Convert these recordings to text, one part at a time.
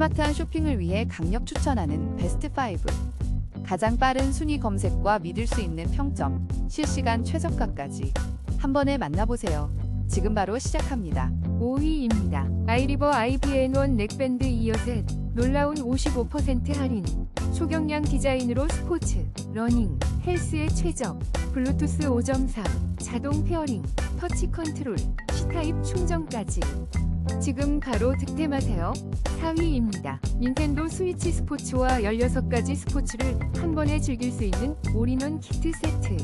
스마트한 쇼핑을 위해 강력 추천하는 베스트 5. 가장 빠른 순위 검색과 믿을 수 있는 평점, 실시간 최저가까지 한 번에 만나보세요. 지금 바로 시작합니다. 5위입니다. 아이리버 IBN1 넥밴드 이어셋 놀라운 55% 할인 초경량 디자인으로 스포츠, 러닝, 헬스에 최적 블루투스 5.3 자동 페어링, 터치 컨트롤, C타입 충전까지 지금 바로 득템하세요. 4위입니다. 닌텐도 스위치 스포츠와 16가지 스포츠를 한 번에 즐길 수 있는 올인원 키트 세트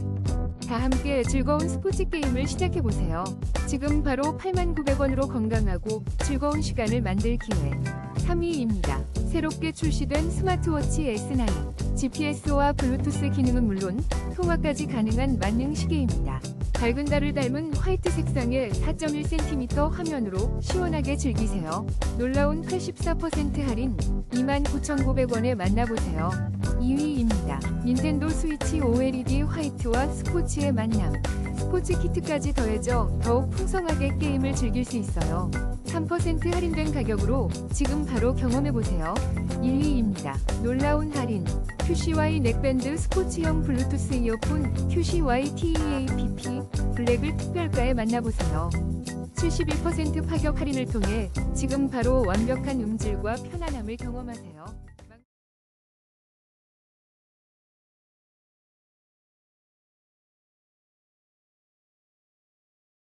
다 함께 즐거운 스포츠 게임을 시작해보세요. 지금 바로 89,900원으로 건강하고 즐거운 시간을 만들 기회. 3위입니다. 새롭게 출시된 스마트워치 S9. GPS와 블루투스 기능은 물론 통화까지 가능한 만능 시계입니다. 밝은 달을 닮은 화이트 색상의 4.1cm 화면으로 시원하게 즐기세요. 놀라운 84% 할인 29,900원에 만나보세요. 2위입니다. 닌텐도 스위치 OLED 화이트와 스포츠의 만남. 스포츠 키트까지 더해져 더욱 풍성하게 게임을 즐길 수 있어요. 3% 할인된 가격으로 지금 바로 경험해보세요. 1위입니다. 놀라운 할인. QCY 넥밴드 스포츠형 블루투스 이어폰 QCY TEAPP 블랙을 특별가에 만나보세요. 71% 파격 할인을 통해 지금 바로 완벽한 음질과 편안함을 경험하세요.